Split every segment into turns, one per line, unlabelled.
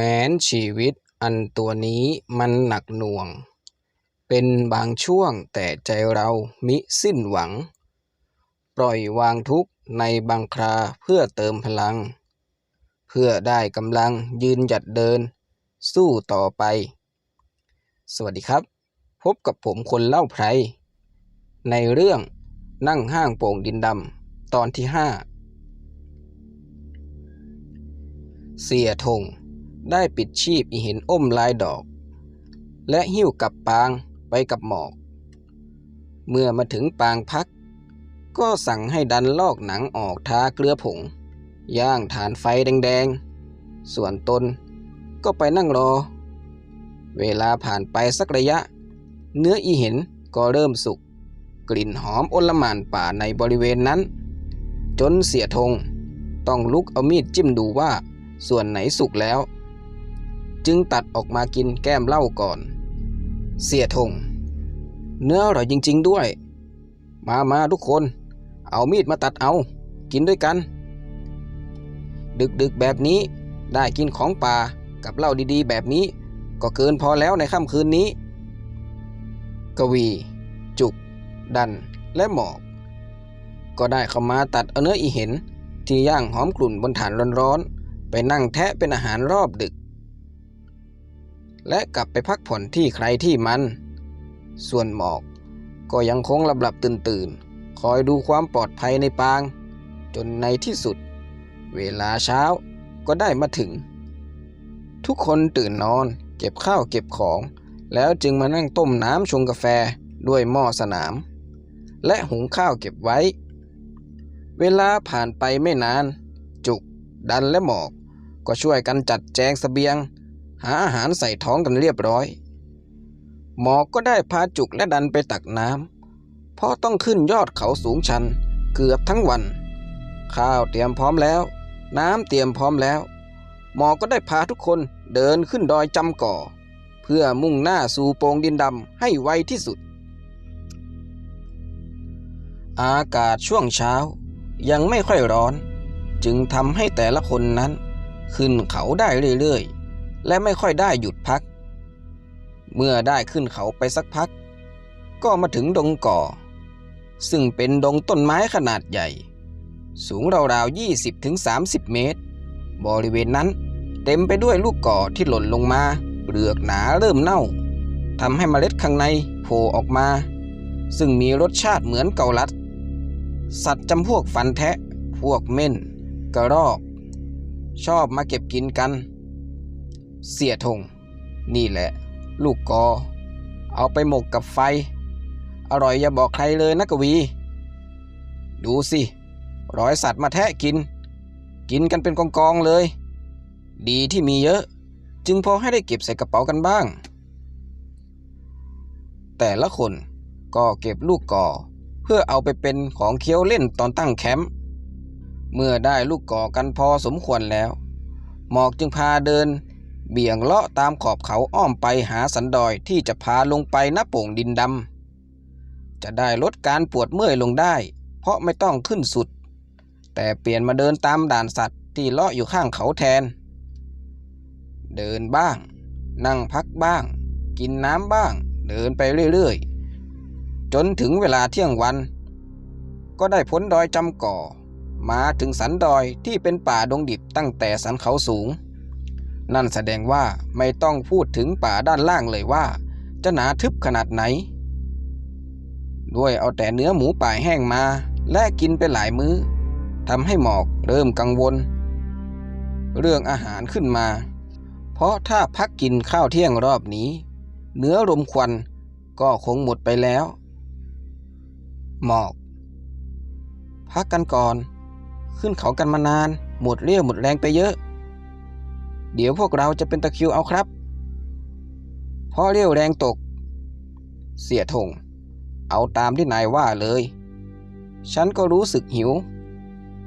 แม้นชีวิตอันตัวนี้มันหนักหน่วง เป็นบางช่วงแต่ใจเรามิสิ้นหวัง ปล่อยวางทุกข์ในบางคราเพื่อเติมพลัง เพื่อได้กำลังยืนหยัดเดิน สู้ต่อไป สวัสดีครับ พบกับผมคนเล่าไพรในเรื่องนั่งห้างโป่งดินดำตอนที่ห้าเสียธง ได้ปิดชีพอีเห็นอ้มลายดอก และหิ้วกับปางไปกับหมอก เมื่อมาถึงปางพัก ก็สั่งให้ดันลอกหนังออกทาเกลือผง ย่างฐานไฟแดงๆ ส่วนตนก็ไปนั่งรอ เวลาผ่านไปสักระยะ เนื้ออีเห็นก็เริ่มสุก กลิ่นหอมอลหมานป่าในบริเวณนั้น จนเสียธงต้องลุกเอามีดจิ้มดูว่าส่วนไหนสุกแล้ว จึงตัดออกมากินแก้มเหล้าก่อน เสียธงเนื้ออร่อยจริง ๆด้วย มามาทุกคน เอามีดมาตัดเอา กินด้วยกัน ดึกๆแบบนี้ได้กินของป่ากับเหล้าดีๆ แบบนี้ ก็เกินพอแล้วในค่ำคืนนี้ กวี จุก ดันและหมอก ก็ได้เข้ามาตัดเอาเนื้ออีเห็น ที่ย่างหอมกลุ่นบนฐานร้อนๆไปนั่งแทะเป็นอาหารรอบดึก และกลับไปพักผ่อนที่ใครที่มัน ส่วนหมอกก็ยังคงหลับหลับตื่นตื่นคอยดูความปลอดภัยในปาง จนในที่สุด เวลาเช้าก็ได้มาถึง ทุกคนตื่นนอนเก็บข้าวเก็บของ แล้วจึงมานั่งต้มน้ำชงกาแฟด้วยหม้อสนาม และหุงข้าวเก็บไว้ เวลาผ่านไปไม่นาน จุก ดันและหมอก ก็ช่วยกันจัดแจงเสบียง หาอาหารใส่ท้องกันเรียบร้อย หมอก็ได้พาจุกและดันไปตักน้ำเพราะต้องขึ้นยอดเขาสูงชันเกือบทั้งวัน ข้าวเตรียมพร้อมแล้ว น้ำเตรียมพร้อมแล้ว หมอก็ได้พาทุกคนเดินขึ้นดอยจำก่อ เพื่อมุ่งหน้าสู่โปงดินดำให้ไวที่สุด อากาศช่วงเช้ายังไม่ค่อยร้อน จึงทำให้แต่ละคนนั้น ขึ้นเขาได้เรื่อยๆ และไม่ค่อยได้หยุดพัก เมื่อได้ขึ้นเขาไปสักพัก ก็มาถึงดงก่อ ซึ่งเป็นดงต้นไม้ขนาดใหญ่ สูงราวๆ 20-30 เมตร บริเวณนั้นเต็มไปด้วยลูกก่อที่หล่นลงมาเปลือกหนาเริ่มเน่าทำให้เมล็ดข้างในโผล่ออกมา ซึ่งมีรสชาติเหมือนเกาลัด สัตว์จำพวกฟันแทะ พวกเม่น กระรอก ชอบมาเก็บกินกัน เสียทง นี่แหละ ลูกกอ เอาไปหมกกับไฟ อร่อยอย่าบอกใครเลยนะกวี ดูสิ ร้อยสัตว์มาแทะกิน กินกันเป็นกองๆเลย ดีที่มีเยอะ จึงพอให้ได้เก็บใส่กระเป๋ากันบ้าง แต่ละคนก็เก็บลูกกอ เพื่อเอาไปเป็นของเคี้ยวเล่นตอนตั้งแคมป์เมื่อได้ลูกก่อกันพอสมควรแล้ว หมอกจึงพาเดิน เบี่ยงเลาะตามขอบเขาอ้อมไปหาสันดอยที่จะพาลงไปณโป่งดินดำจะได้ลดการปวดเมื่อยลงได้ เพราะไม่ต้องขึ้นสุด แต่เปลี่ยนมาเดินตามด่านสัตว์ที่เลาะอยู่ข้างเขาแทน เดินบ้าง นั่งพักบ้าง กินน้ำบ้าง เดินไปเรื่อยๆ จนถึงเวลาเที่ยงวัน ก็ได้พ้นดอยจำก่อ มาถึงสันดอยที่เป็นป่าดงดิบตั้งแต่สันเขาสูง นั่นแสดงว่าไม่ต้องพูดถึงป่าด้านล่างเลยว่า จะหนาทึบขนาดไหน ด้วยเอาแต่เนื้อหมูป่าแห้งมา และกินไปหลายมื้อทำให้หมอกเริ่มกังวล เรื่องอาหารขึ้นมา เพราะถ้าพักกินข้าวเที่ยงรอบนี้ เนื้อรมควันก็คงหมดไปแล้ว หมอก พักกันก่อน ขึ้นเขากันมานาน หมดเรี่ยวหมดแรงไปเยอะ เดี๋ยวพวกเราจะเป็นตะคิวเอาครับพราะเรี่ยวแรงตก เสียทง เอาตามที่นายว่าเลย ฉันก็รู้สึกหิว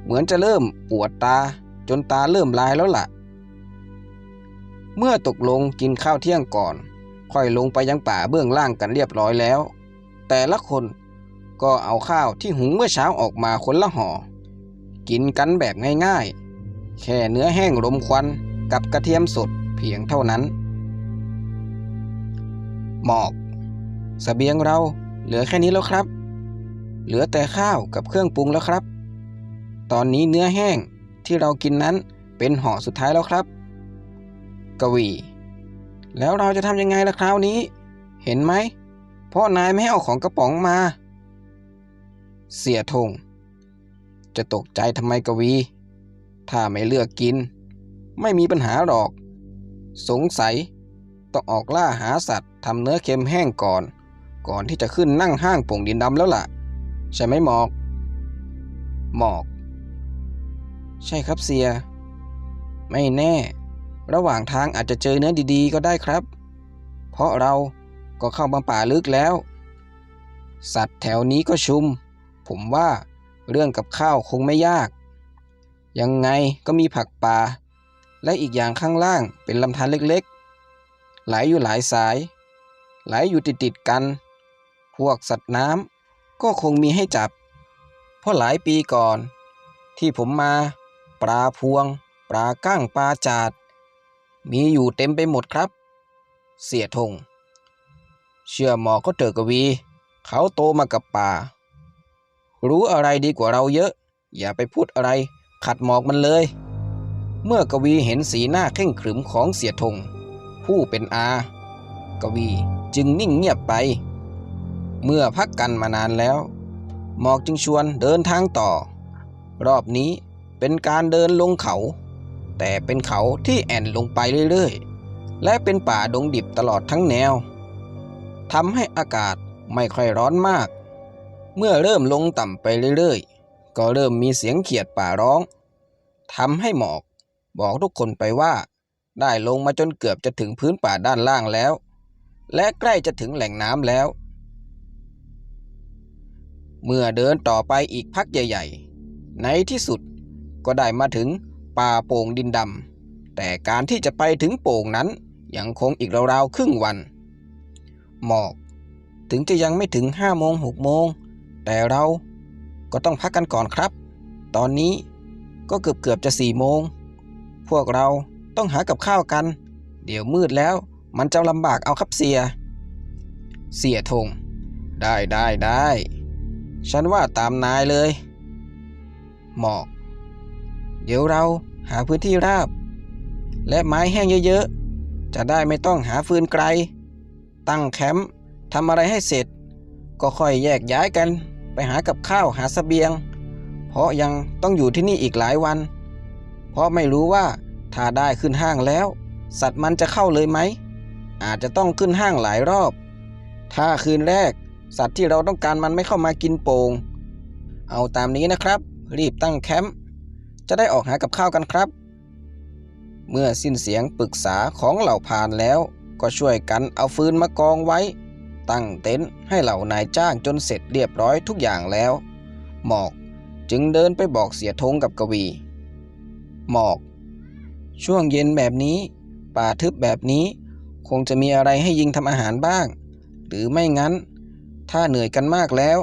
เหมือนจะเริ่มปวดตาจนตาเริ่มลายแล้วล่ะ เมื่อตกลงกินข้าวเที่ยงก่อน ค่อยลงไปยังป่าเบื้องล่างกันเรียบร้อยแล้ว แต่ละคนก็เอาข้าวที่หุงเมื่อเช้าออกมาคนละห่อ กินกันแบบง่ายๆ แค่เนื้อแห้งรมควัน กับกระเทียมสดพพียงเท่านั้น หมอกสเสบียงเราเหลือแค่นี้แล้วครับ เหลือแต่ข้าวกับเครื่องปรุงแล้วครับ ตอนนี้เนื้อแห้งที่เรากินนั้นเป็นห่อสุดท้ายแล้วครับ กวี แล้วเราจะทำยังไงล่ะคราวนี้ เห็นไหมพ่อนายไม่ให้เอาของกระป๋องมา เสียธงจะตกใจทำไมกวี ถ้าไม่เลือกกิน ไม่มีปัญหาหรอก สงสัย ต้องออกล่าหาสัตว์ทำเนื้อเค็มแห้งก่อน ก่อนที่จะขึ้นนั่งห้างป่งดินดำแล้วล่ะ ใช่ไหมหมอก หมอก ใช่ครับเสีย ไม่แน่ ระหว่างทางอาจจะเจอเนื้อดีๆ ก็ได้ครับ เพราะเราก็เข้ามาป่าลึกแล้ว สัตว์แถวนี้ก็ชุม ผมว่าเรื่องกับข้าวคงไม่ยาก ยังไงก็มีผักป่า และอีกอย่างข้างล่างเป็นลำธารเล็กๆ ไหลอยู่หลายสาย ไหลอยู่ติดๆกัน พวกสัตว์น้ำก็คงมีให้จับ เพราะหลายปีก่อน ที่ผมมา ปลาพวง ปลาก้างปลาจาด มีอยู่เต็มไปหมดครับ เสียทง เชื่อหมอก็เถอกวี เขาโตมากับป่า รู้อะไรดีกว่าเราเยอะ อย่าไปพูดอะไร ขัดหมอกมันเลย เมื่อกวีเห็นสีหน้าเข่งขรึมของเสียทง ผู้เป็นอา กวีจึงนิ่งเงียบไป เมื่อพักกันมานานแล้ว หมอกจึงชวนเดินทางต่อ รอบนี้เป็นการเดินลงเขา แต่เป็นเขาที่แอ่นลงไปเรื่อยๆ และเป็นป่าดงดิบตลอดทั้งแนวทำให้อากาศไม่ค่อยร้อนมาก เมื่อเริ่มลงต่ำไปเรื่อยๆ ก็เริ่มมีเสียงเขียดป่าร้องทำให้หมอก บอกทุกคนไปว่า ได้ลงมาจนเกือบจะถึงพื้นป่าด้านล่างแล้ว และใกล้จะถึงแหล่งน้ำแล้ว เมื่อเดินต่อไปอีกพักใหญ่ ๆ ในที่สุดก็ได้มาถึงป่าโป่งดินดำแต่การที่จะไปถึงโป่งนั้นยังคงอีกราวๆครึ่งวัน หมอกถึงจะยังไม่ถึงห้าโมงหกโมง แต่เราก็ต้องพักกันก่อนครับ ตอนนี้ก็เกือบเกือบๆจะสี่โมง พวกเราต้องหากับข้าวกัน เดี๋ยวมืดแล้วมันจะลำบากเอาครับเสีย เสียธงได้ได้ได้ ฉันว่าตามนายเลย หมอก เดี๋ยวเราหาพื้นที่ราบ และไม้แห้งเยอะๆ จะได้ไม่ต้องหาฟืนไกล ตั้งแคมป์ทำอะไรให้เสร็จ ก็ค่อยแยกย้ายกัน ไปหากับข้าวหาสเสบียง เพราะยังต้องอยู่ที่นี่อีกหลายวัน เพราะไม่รู้ว่าถ้าได้ขึ้นห้างแล้ว สัตว์มันจะเข้าเลยไหม อาจจะต้องขึ้นห้างหลายรอบ ถ้าคืนแรก สัตว์ที่เราต้องการมันไม่เข้ามากินโป่งเอาตามนี้นะครับ รีบตั้งแคมป์จะได้ออกหากับข้าวกันครับ เมื่อสิ้นเสียงปรึกษาของเหล่าพานแล้ว ก็ช่วยกันเอาฟืนมากองไว้ ตั้งเต็นท์ให้เหล่านายจ้างจนเสร็จเรียบร้อยทุกอย่างแล้ว หมอกจึงเดินไปบอกเสียธงกับกวี หมอก ช่วงเย็นแบบนี้ ป่าทึบแบบนี้ คงจะมีอะไรให้ยิงทำอาหารบ้าง หรือไม่งั้น ถ้าเหนื่อยกันมากแล้ว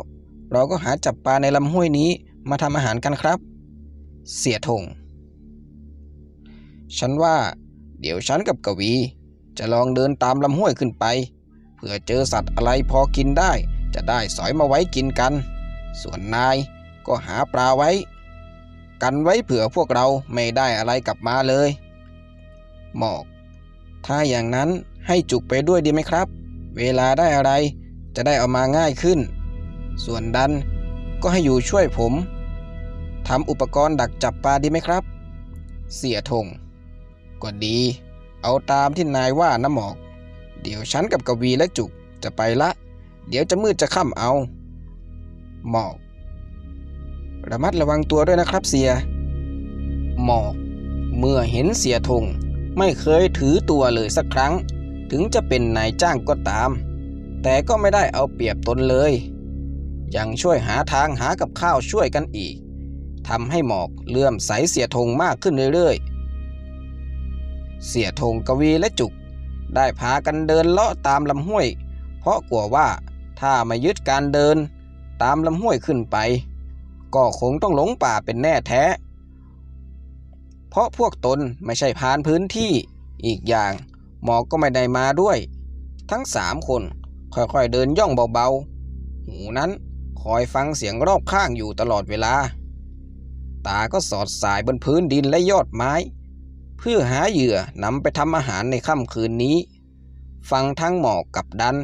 เราก็หาจับปลาในลำห้วยนี้มาทำอาหารกันครับ เสียธงฉันว่า เดี๋ยวฉันกับกวี จะลองเดินตามลำห้วยขึ้นไป เผื่อเจอสัตว์อะไรพอกินได้ จะได้สอยมาไว้กินกัน ส่วนนายก็หาปลาไว้ กันไว้เผื่อพวกเราไม่ได้อะไรกลับมาเลย หมอก ถ้าอย่างนั้นให้จุกไปด้วยดีไหมครับ เวลาได้อะไรจะได้เอามาง่ายขึ้น ส่วนดันก็ให้อยู่ช่วยผมทำอุปกรณ์ดักจับปลาดีไหมครับ เสียธงก็ดี เอาตามที่นายว่านะหมอก เดี๋ยวฉันกับกวีและจุกจะไปละ เดี๋ยวจะมืดจะค่ำเอา หมอก ระมัดระวังตัวด้วยนะครับเสีย หมอก เมื่อเห็นเสียธงไม่เคยถือตัวเลยสักครั้ง ถึงจะเป็นนายจ้างก็ตาม แต่ก็ไม่ได้เอาเปรียบตนเลย ยังช่วยหาทางหากับข้าวช่วยกันอีกทำให้หมอกเลื่อมใสเสียธงมากขึ้นเรื่อยๆ เสียธงกวีและจุก ได้พากันเดินเลาะตามลำห้วย เพราะกลัวว่าถ้าม่ยึดการเดินตามลำห้วยขึ้นไป ก็คงต้องหลงป่าเป็นแน่แท้ เพราะพวกตนไม่ใช่พานพื้นที่ อีกอย่างหมอกก็ไม่ได้มาด้วย ทั้งสามคนค่อยๆเดินย่องเบาๆ หูนั้นคอยฟังเสียงรอบข้างอยู่ตลอดเวลา ตาก็สอดสายบนพื้นดินและยอดไม้ เพื่อหาเหยื่อนำไปทำอาหารในค่ำคืนนี้ ฟังทั้งหมอกกับดัน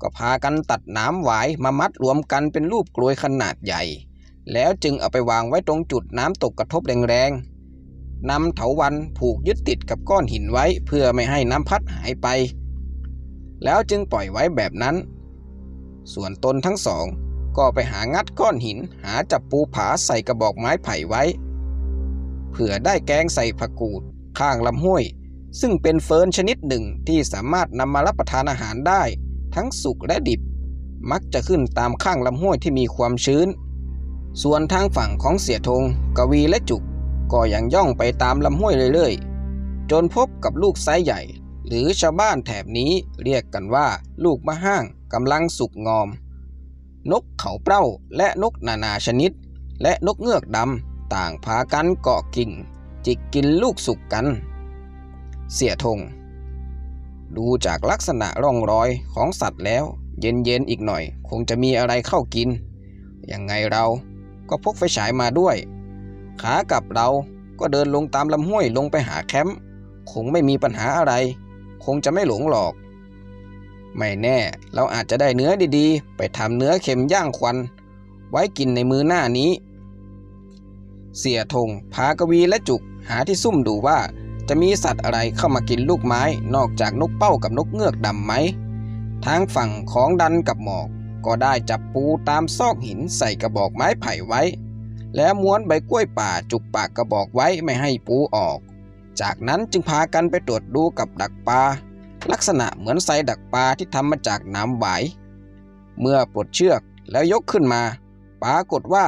ก็พากันตัดหน้ำหวายมามัดรวมกันเป็นรูปกลวยขนาดใหญ่ แล้วจึงเอาไปวางไว้ตรงจุดน้ำตกกระทบแรงๆนำเถาวันผูกยึดติดกับก้อนหินไว้เพื่อไม่ให้น้ำพัดหายไป แล้วจึงปล่อยไว้แบบนั้น ส่วนตนทั้งสองก็ไปหางัดก้อนหินหาจับปูผาใส่กระบอกไม้ไผ่ไว้เพื่อได้แกงใส่ผักกูดข้างลำห้วย ซึ่งเป็นเฟิร์นชนิดหนึ่งที่สามารถนำมารับประทานอาหารได้ ทั้งสุกและดิบ มักจะขึ้นตามข้างลำห้วยที่มีความชื้น ส่วนทางฝั่งของเสียธงกวีและจุก ก็ยังย่องไปตามลำห้วยเรื่อยๆ จนพบกับลูกไซใหญ่ หรือชาวบ้านแถบนี้เรียกกันว่า ลูกมะห้างกำลังสุกงอม นกเขาเป้าและนกนานาชนิด และนกเงือกดำต่างพากันเกาะกิ่ง จิกกินลูกสุกกัน เสียธง ดูจากลักษณะร่องรอยของสัตว์แล้ว เย็นๆอีกหน่อย คงจะมีอะไรเข้ากินยังไงเรา ก็พกไฟฉายมาด้วย ขากลับเราก็เดินลงตามลำห้วยลงไปหาแคมป์คงไม่มีปัญหาอะไร คงจะไม่หลงหลอก ไม่แน่เราอาจจะได้เนื้อดีๆ ไปทำเนื้อเค็มย่างควัน ไว้กินในมือหน้านี้ เสียธงพากวีและจุกหาที่ซุ่มดูว่าจะมีสัตว์อะไรเข้ามากินลูกไม้นอกจากนกเป้ากับนกเงือกดำไหมทางฝั่งของดันกับหมอก ก็ได้จับปูตามซอกหินใส่กระบอกไม้ไผ่ไว้ แล้วม้วนใบกล้วยป่าจุกปากกระบอกไว้ไม่ให้ปูออก จากนั้นจึงพากันไปตรวจดูกับดักปลาลักษณะเหมือนไซดักปลาที่ทำมาจากน้ำหวายเมื่อปลดเชือกแล้วยกขึ้นมา ปรากฏว่า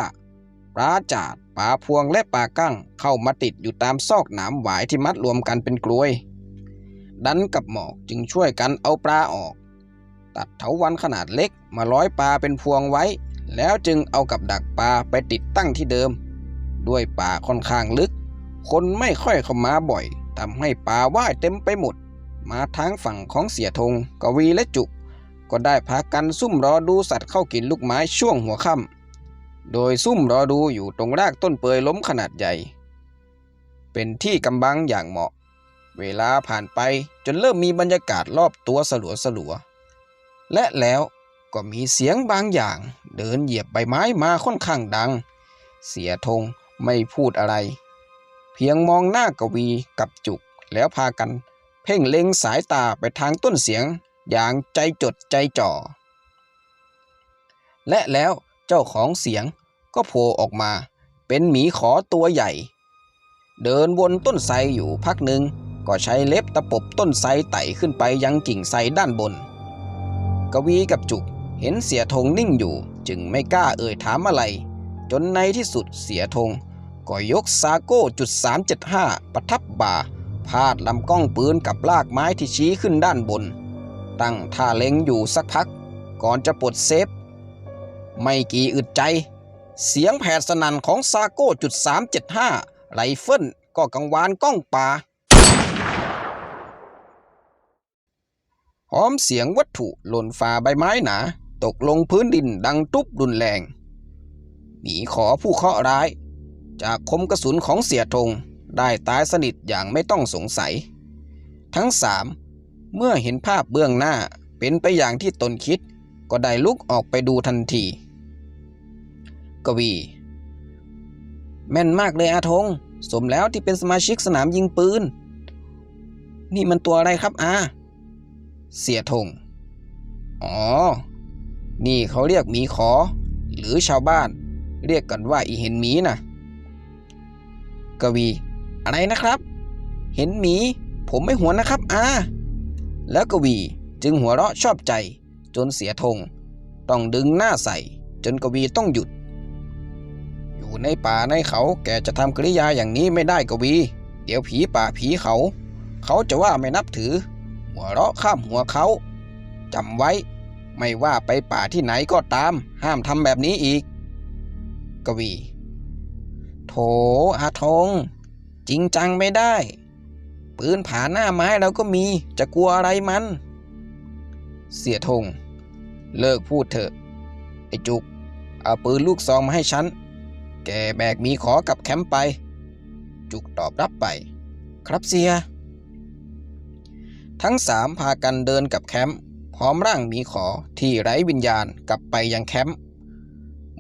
ปลาจาดปลาพวงและปลากั้งเข้ามาติดอยู่ตามซอกหนามหวายที่มัดรวมกันเป็นกลวย ดันกับหมอกจึงช่วยกันเอาปลาออก ตัดเถาวันขนาดเล็กมาร้อยปลาเป็นพวงไว้ แล้วจึงเอากับดักปลาไปติดตั้งที่เดิม ด้วยป่าค่อนข้างลึก คนไม่ค่อยเข้ามาบ่อยทำให้ปลาว่ายเต็มไปหมด มาทางฝั่งของเสียธงกวีและจุก ก็ได้พากันซุ่มรอดูสัตว์เข้ากินลูกไม้ช่วงหัวค่ำโดยซุ่มรอดูอยู่ตรงรากต้นเปยล้มขนาดใหญ่ เป็นที่กำบังอย่างเหมาะ เวลาผ่านไปจนเริ่มมีบรรยากาศรอบตัวสลัวสลัว และแล้วก็มีเสียงบางอย่าง เดินเหยียบใบไม้มาค่อนข้างดัง เสียธงไม่พูดอะไร เพียงมองหน้ากวีกับจุกแล้วพากัน เพ่งเล็งสายตาไปทางต้นเสียงอย่างใจจดใจจ่อ และแล้วเจ้าของเสียงก็โผล่ออกมา เป็นหมีขอตัวใหญ่ เดินวนต้นไทรอยู่พักหนึ่งก็ใช้เล็บตะปบต้นไทรไต่ขึ้นไปยังกิ่งไทรด้านบน กวีกับจุก เห็นเสียธงนิ่งอยู่ จึงไม่กล้าเอ่ยถามอะไร จนในที่สุดเสียธงก็ยกซาโก้จุด375 ประทับบ่า พาดลำกล้องปืนกับลากไม้ที่ชี้ขึ้นด้านบน ตั้งท่าเล็งอยู่สักพัก ก่อนจะปลดเซฟ ไม่กี่อึดใจ เสียงแผดสนั่นของซาโก้จุด375 ไรเฟิลก็กังวานก้องป่า หอมเสียงวัตถุหล่นฝ่าใบไม้หนา ตกลงพื้นดินดังตุบรุนแรงหมีขอผู้เคาะร้าย จากคมกระสุนของเสียธงได้ตายสนิทอย่างไม่ต้องสงสัย ทั้งสามเมื่อเห็นภาพเบื้องหน้าเป็นไปอย่างที่ตนคิด ก็ได้ลุกออกไปดูทันที กวี แม่นมากเลยอาทงสมแล้วที่เป็นสมาชิกสนามยิงปืน นี่มันตัวอะไรครับอา เสียธงอ๋อ นี่เขาเรียกหมีขอ หรือชาวบ้าน เรียกกันว่าอีเห็นหมีนะกวี อะไรนะครับ เห็นหมี ผมไม่หัวนะครับอาแล้วกวีจึงหัวเราะชอบใจ จนเสียธงต้องดึงหน้าใส่ จนกวีต้องหยุด อยู่ในป่าในเขาแกจะทำกริยาอย่างนี้ไม่ได้กวี เดี๋ยวผีป่าผีเขา เขาจะว่าไม่นับถือ หัวเราะข้ามหัวเขาจำไว้ ไม่ว่าไปป่าที่ไหนก็ตาม ห้ามทำแบบนี้อีก กวี โถอาทง จริงจังไม่ได้ ปืนผ่าหน้าไม้เราก็มี จะกลัวอะไรมัน เสียธงเลิกพูดเถอะ ไอ้จุก เอาปืนลูกซองมาให้ฉัน แกแบกมีขอกับแคมป์ไป จุกตอบรับไป ครับเสีย ทั้งสามพากันเดินกลับแคมป์พร้อมร่างหมีขอที่ไร้วิญญาณกลับไปยังแคมป์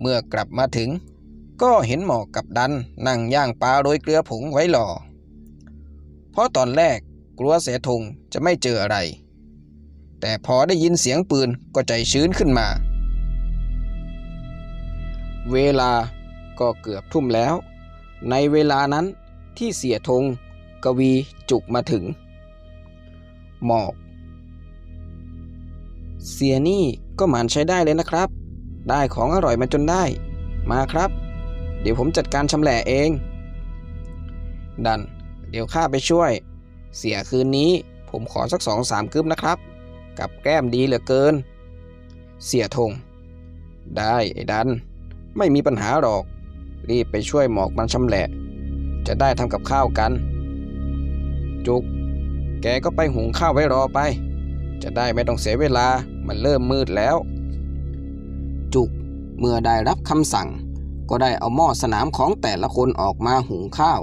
เมื่อกลับมาถึง ก็เห็นหมอกกับดันนั่งย่างปลาโรยเกลือผงไว้รอเพราะตอนแรกกลัวเสียทงจะไม่เจออะไร แต่พอได้ยินเสียงปืนก็ใจชื้นขึ้นมา เวลาก็เกือบทุ่มแล้ว ในเวลานั้นที่เสียธงกวีจุกมาถึง หมอก เสียนี่ก็หมันใช้ได้เลยนะครับ ได้ของอร่อยมาจนได้ มาครับ เดี๋ยวผมจัดการชำแหละเอง ดัน เดี๋ยวข้าไปช่วย เสียคืนนี้ผมขอสักสองสามกึบนะครับ กับแก้มดีเหลือเกิน เสียธงได้ไอ้ดัน ไม่มีปัญหาหรอก รีบไปช่วยหมอกมันชำแหละ จะได้ทำกับข้าวกัน จุก แกก็ไปหุงข้าวไว้รอไป จะได้ไม่ต้องเสียเวลา มันเริ่มมืดแล้ว จุกเมื่อได้รับคำสั่ง ก็ได้เอาหม้อสนามของแต่ละคนออกมาหุงข้าว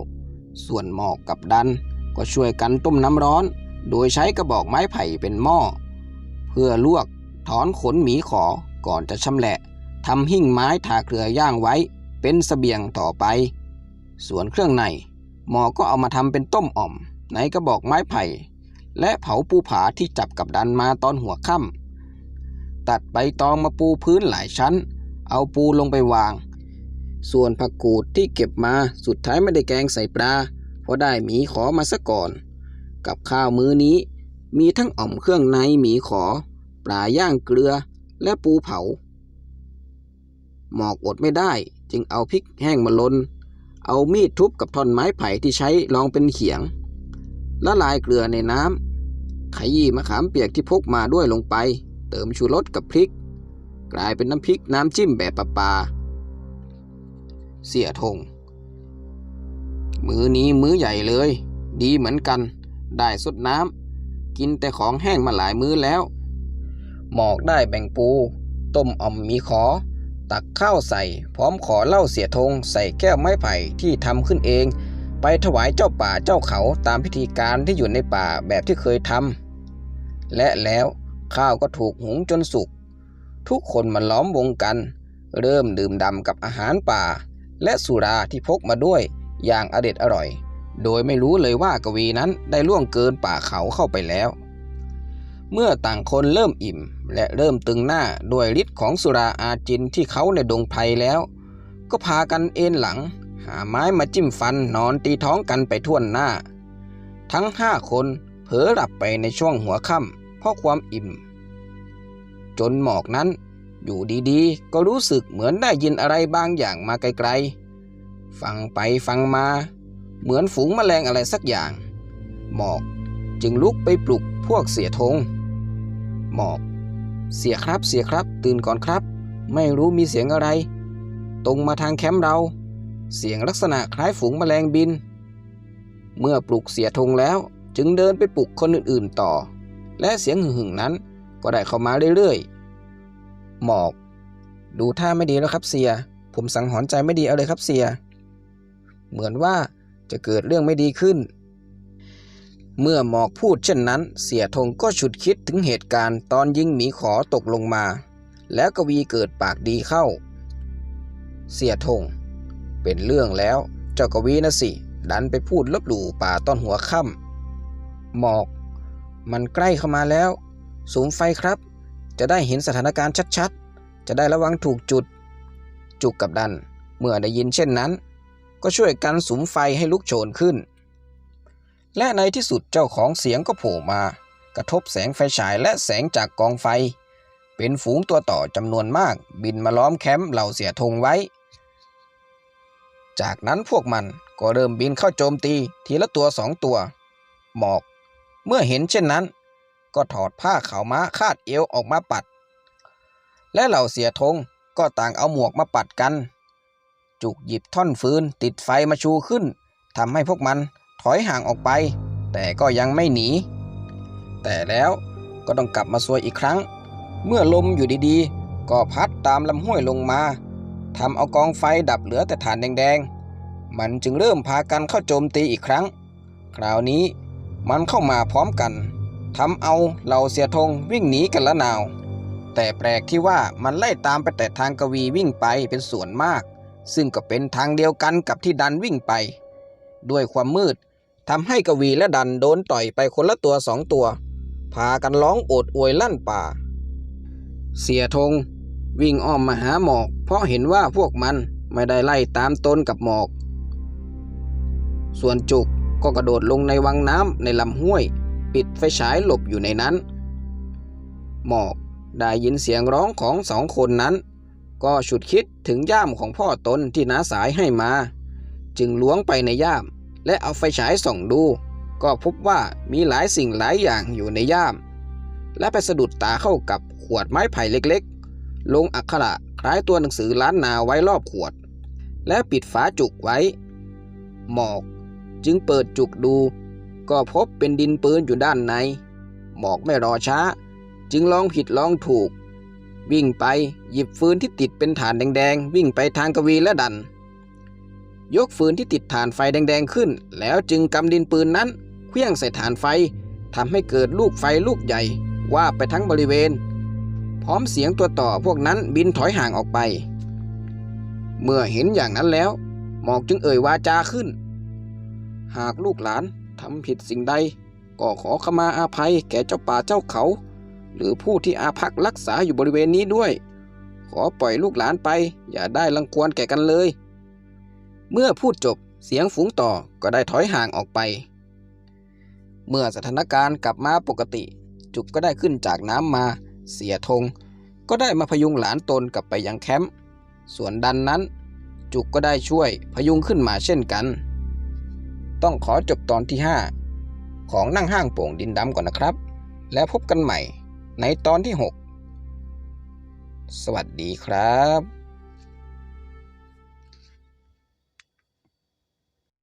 ส่วนหมอกกับดันก็ช่วยกันต้มน้ำร้อน โดยใช้กระบอกไม้ไผ่เป็นหม้อ เพื่อลวกถอนขนหมีขอก่อนจะชำแหละทำหิ้งไม้ทาเกลือย่างไว้ เป็นเสบียงต่อไป ส่วนเครื่องในหมอก็เอามาทำเป็นต้มอ่อม ในกระบอกไม้ไผ่ และเผาปูผาที่จับกับดันมาตอนหัวค่ำตัดใบตองมาปูพื้นหลายชั้น เอาปูลงไปวาง ส่วนผักกูดที่เก็บมาสุดท้ายไม่ได้แกงใส่ปลาเพราะได้หมีขอมาซะก่อน กับข้าวมื้อนี้ มีทั้งอ่อมเครื่องในหมีขอ ปลาย่างเกลือและปูเผา หมอกอดไม่ได้จึงเอาพริกแห้งมาลน เอามีดทุบกับท่อนไม้ไผ่ที่ใช้รองเป็นเขียงละลายเกลือในน้ำ ขยี้มะขามเปียกที่พกมาด้วยลงไป เติมชูรสกับพริก กลายเป็นน้ำพริกน้ำจิ้มแบบปลาปลาเสียทง มื้อนี้มื้อใหญ่เลย ดีเหมือนกัน ได้สดน้ำกินแต่ของแห้งมาหลายมื้อแล้ว หมอกได้แบ่งปู ต้มอ่อมมีขอ ตักข้าวใส่ พร้อมขอเหล้าเสียทง ใส่แก้วไม้ไผ่ที่ทำขึ้นเอง ไปถวายเจ้าป่าเจ้าเขาตามพิธีการที่อยู่ในป่าแบบที่เคยทำและแล้วข้าวก็ถูกหุงจนสุก ทุกคนมาล้อมวงกัน เริ่มดื่มด่ำกับอาหารป่า และสุราที่พกมาด้วยอย่างอเด็ดอร่อย โดยไม่รู้เลยว่ากวีนั้นได้ล่วงเกินป่าเขาเข้าไปแล้ว เมื่อต่างคนเริ่มอิ่มและเริ่มตึงหน้าด้วยฤทธิ์ของสุราอาจินที่เขาในดงไพรแล้ว ก็พากันเอนหลัง หาไม้มาจิ้มฟันนอนตีท้องกันไปทั่วหน้า ทั้งห้าคนเผลอหลับไปในช่วงหัวค่ำเพราะความอิ่ม จนหมอกนั้นอยู่ดีๆ ก็รู้สึกเหมือนได้ยินอะไรบางอย่างมาไกลๆ ฟังไปฟังมา เหมือนฝูงแมลงอะไรสักอย่าง หมอกจึงลุกไปปลุกพวกเสียธงหมอก เสียครับเสียครับ ตื่นก่อนครับ ไม่รู้มีเสียงอะไร ตรงมาทางแคมป์เรา เสียงลักษณะคล้ายฝูงแมลงบิน เมื่อปลุกเสียธงแล้วจึงเดินไปปลุกคนอื่นๆต่อ และเสียงหึ่งๆนั้นก็ได้เข้ามาเรื่อยๆ หมอก ดูท่าไม่ดีแล้วครับเสีย ผมสังหรณ์ใจไม่ดีเอาเลยครับเสีย เหมือนว่าจะเกิดเรื่องไม่ดีขึ้น เมื่อหมอกพูดเช่นนั้น เสียธงก็ฉุดคิดถึงเหตุการณ์ตอนยิงหมีขอตกลงมา แล้วกวีเกิดปากดีเข้า เสียธง เป็นเรื่องแล้วเจ้ากวีนะสิ ดันไปพูดลบหลู่ป่าตอนหัวค่ำหมอก มันใกล้เข้ามาแล้ว สูงไฟครับ จะได้เห็นสถานการณ์ชัดๆ จะได้ระวังถูกจุด จุกกับดันเมื่อได้ยินเช่นนั้น ก็ช่วยกันสุมไฟให้ลุกโชนขึ้น และในที่สุดเจ้าของเสียงก็โผล่มา กระทบแสงไฟฉายและแสงจากกองไฟ เป็นฝูงตัวต่อจำนวนมาก บินมาล้อมแคมป์เหล่าเสียธงไว้ จากนั้นพวกมันก็เริ่มบินเข้าโจมตีทีละตัวสองตัว หมอก เมื่อเห็นเช่นนั้น ก็ถอดผ้าขาวม้าคาดเอวออกมาปัด และเหล่าเสียธงก็ต่างเอาหมวกมาปัดกัน จุกหยิบท่อนฟืนติดไฟมาชูขึ้นทำให้พวกมันถอยห่างออกไป แต่ก็ยังไม่หนี แต่แล้วก็ต้องกลับมาซวยอีกครั้ง เมื่อลมอยู่ดีๆ ก็พัดตามลำห้วยลงมา ทำเอากองไฟดับเหลือแต่ฐานแดงๆ มันจึงเริ่มพากันเข้าโจมตีอีกครั้ง คราวนี้มันเข้ามาพร้อมกันทำเอาเหล่าเสียธงวิ่งหนีกันละนาว แต่แปลกที่ว่ามันไล่ตามไปแต่ทางกวีวิ่งไปเป็นส่วนมาก ซึ่งก็เป็นทางเดียวกันกับที่ดันวิ่งไป ด้วยความมืดทำให้กวีและดันโดนต่อยไปคนละตัวสองตัว พากันร้องโอดอวยลั่นป่า เสียธง วิ่งอ้อมมาหาหมอก เพราะเห็นว่าพวกมันไม่ได้ไล่ตามตนกับหมอก ส่วนจุกก็กระโดดลงในวังน้ำในลำห้วย ปิดไฟฉายหลบอยู่ในนั้น หมอกได้ยินเสียงร้องของสองคนนั้น ก็ฉุดคิดถึงย่ามของพ่อตนที่น้าสายให้มา จึงล้วงไปในย่าม และเอาไฟฉายส่องดู ก็พบว่ามีหลายสิ่งหลายอย่างอยู่ในย่าม และไปสะดุดตาเข้ากับขวดไม้ไผ่เล็กๆ ลงอักขระคล้ายตัวหนังสือล้านนาไว้รอบขวด และปิดฝาจุกไว้ หมอกจึงเปิดจุกดู ก็พบเป็นดินปืนอยู่ด้านใน หมอกไม่รอช้า จึงลองผิดลองถูก วิ่งไปหยิบฟืนที่ติดเป็นฐานแดงๆ วิ่งไปทางกวีและดัน ยกฟืนที่ติดฐานไฟแดงๆขึ้น แล้วจึงกำดินปืนนั้นเคลื่องใส่ฐานไฟทำให้เกิดลูกไฟลูกใหญ่ว่าไปทั้งบริเวณ พร้อมเสียงตัวต่อพวกนั้นบินถอยห่างออกไป เมื่อเห็นอย่างนั้นแล้ว หมอกจึงเอ่ยวาจาขึ้น หากลูกหลานทำผิดสิ่งใด ก็ขอขมาอาภัยแก่เจ้าป่าเจ้าเขา หรือผู้ที่อาภักรักษาอยู่บริเวณนี้ด้วย ขอปล่อยลูกหลานไป อย่าได้รังควรแก่กันเลย เมื่อพูดจบเสียงฝูงต่อก็ได้ถอยห่างออกไป เมื่อสถานการณ์กลับมาปกติ จุกก็ได้ขึ้นจากน้ำมา เสียธงก็ได้มาพยุงหลานตนกลับไปยังแคมป์ ส่วนดันนั้น จุกก็ได้ช่วยพยุงขึ้นมาเช่นกัน ต้องขอจบตอนที่ 5 ของนั่งห้างโป่งดินดำก่อนนะครับ แล้วพบกันใหม่ในตอนที่ 6 สวัสดีครับ